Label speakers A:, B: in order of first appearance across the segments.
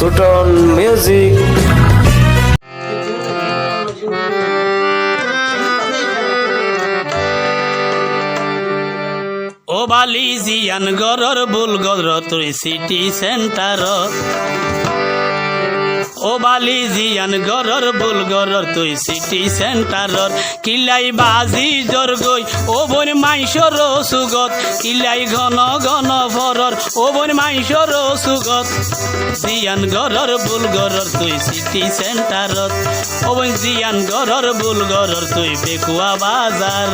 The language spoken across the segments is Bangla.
A: সুটন মিউজিক
B: ও বালি জিয়ান গরর বুল তুই সিটি সেন্টার ও। বালি জিয়ান গরর বুল তুই সিটি সেন্টার কিলাই বাজি জর গই, ও বোন মাইশর সুগত। কিলাই ঘন ঘন ও বোন মাইশর সুগত। জিয়ান গরর বুল গরর, তুই সিটি সেন্টার ও বোন জিয়ান গরর বুল গরর, তুই বেকুয়া বাজার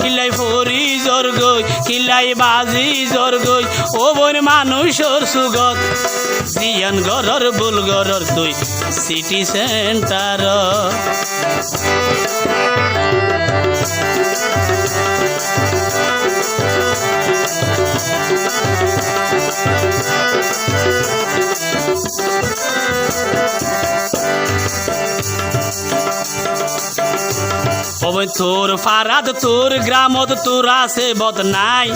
B: কিলাই ফরি জর গই কিলাই বাজি জর গই, ও বোন মানুষর সুগত। জিয়ান গরর বুল গরর, তুই সিটি সেন্টার ওই তোর ফারাদ, তোর গ্রামত তোর আছে বদ নাই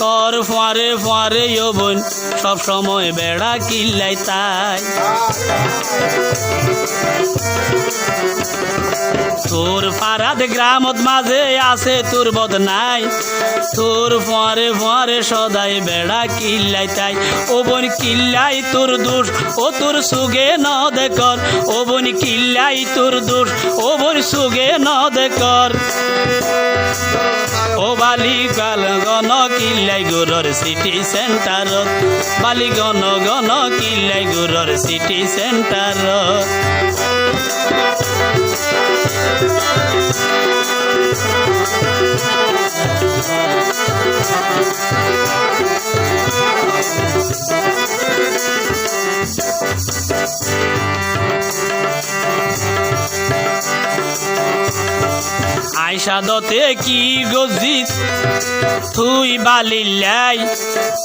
B: তোর ফুয়ারে ফুয়ারে বোন, সব সময় বেড়া কিল্লাই তাই। তোর ফারাদ গ্রামত মাঝে আছে তোর বদ নাই তোর ফুয়ারে ফুয়ারে সদাই বেড়া কিল্লাই তাই। ও বোন, কিল্লাই তোর দোষ, ও তোর সুগে ন দেখর ও বোন, কিল্লাই তোর দোষ, ও বোন, সুগে ন দেখর ও বালিকাল গণ গন কিল্লাই গুরর সিটি সেন্টার। বালি গণ গণ কিল্লাই গুরর সিটি সেন্টারত আয়সা দতে কি গজিস? তুই বালিল্লাই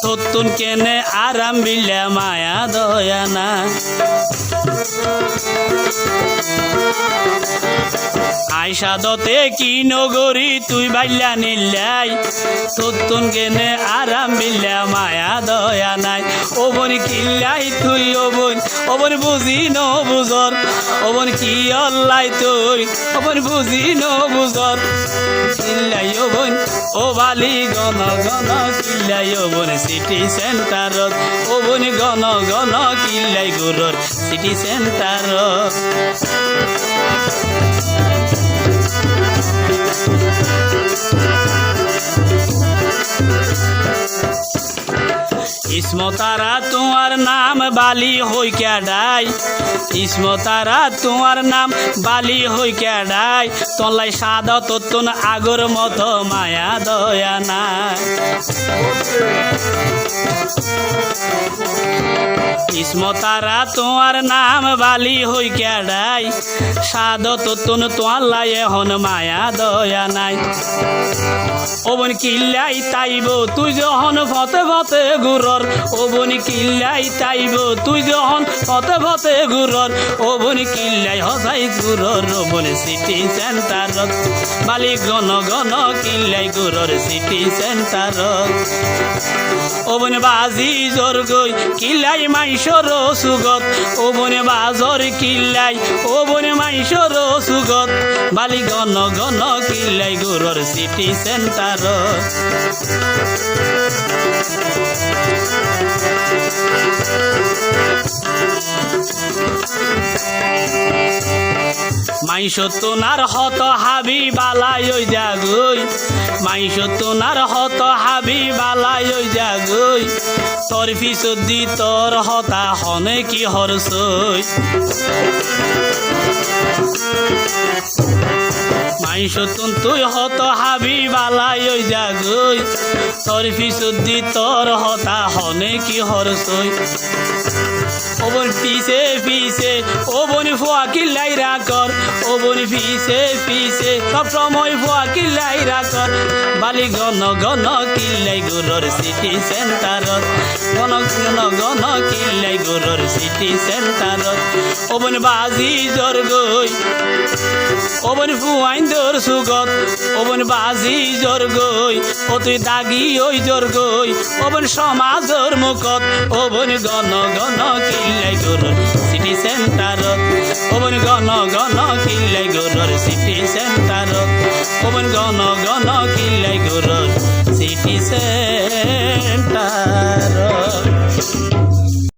B: তোতুন কেনে আরাম বিল্লা মায়া দয়া না আয়সা দতে কি নগরী তুই বাইল্লা নিল্লাই? তত্তুন কেনে আরাম বিল্লা, মায়া দয়া নাই। ও বোন কিল্লাই তুই, ও বোন ও বোন বুঝি ন বুঝর। ও বোন কি অল্লাই তুই, ও বোন বুঝি ন বুঝর। কিল্লাই ও বোন, ও বালি গণ গণ কিল্লাই ও বোন সিটি সেন্টারত ও বোন গণ গণ কিল্লাই গুরর সিটি সেন্টারত ইসমতারা তোমার নাম বালি হই ডাই ইসমতারা তোমার নাম বালি হই ডাই তলাই সাদা তত্তন আগর মতো মায়া দয়া নাই। ইসমতারা তোমার নাম বালি হই ডাই সাদ তত্তন তোমার লাই এখন মায়া দয়া নাই। ওবন কিল্লাই তাইব, তুই যখন ফতে ফতে গুরর ওবন কিল্লাই তাইব, তুই যখন ফতে ফতে গুরর ওবন কিল্লাই হসাই গুরর ওবন সিটি সেন্টার বালি গণ গণ কিল্লাই গুরর সিটি সেন্টার ওবন বাজি জোর গই কিল্লাই মাইশর সুগত ওবনে বাজর কিল্লাই ওবনে মাইশর সুগত। বালি গন গণ কিল্লাই গুরর সিটি সেন্টার মাইশ তোনার হত হাবি বালাই ওই জাগুই মাইশো তোনার হত হাবি বালাই ওই জাগুই তোর ফিসদি তোর হতা হনে কি হরসই। তুই হত হাবি বালাই ওই জাগই। তোর ফিসদি তোর হতা হনে কি হরসই। ওবন পিছে পিছে ওবন ফুয়া কিল্লাই রাখর ওবন পিছে পিছে, সব সময় ফুয়া কিল্লাই রাখর বালি গন গন কিল্লাই গুরর সিটি সেন্টারত গন গন গন গুরর সিটি সেন্টারত ওবন বাজি জর গই। ওবন ফুয়াইন্দ তোর সুগত, ওবন বাজি জোর গই ও তুই দাগি ওই জোর গই, ওবন সমাজর মুখত, ওবন গণ গণ কিল্লাই গরুর সিটি সেন্টারত ওবন গণ গণ কিল্লাই গরুর সিটি সেন্টারত ওবন গণ গণ কিল্লাই গরুর সিটি সেন্টারত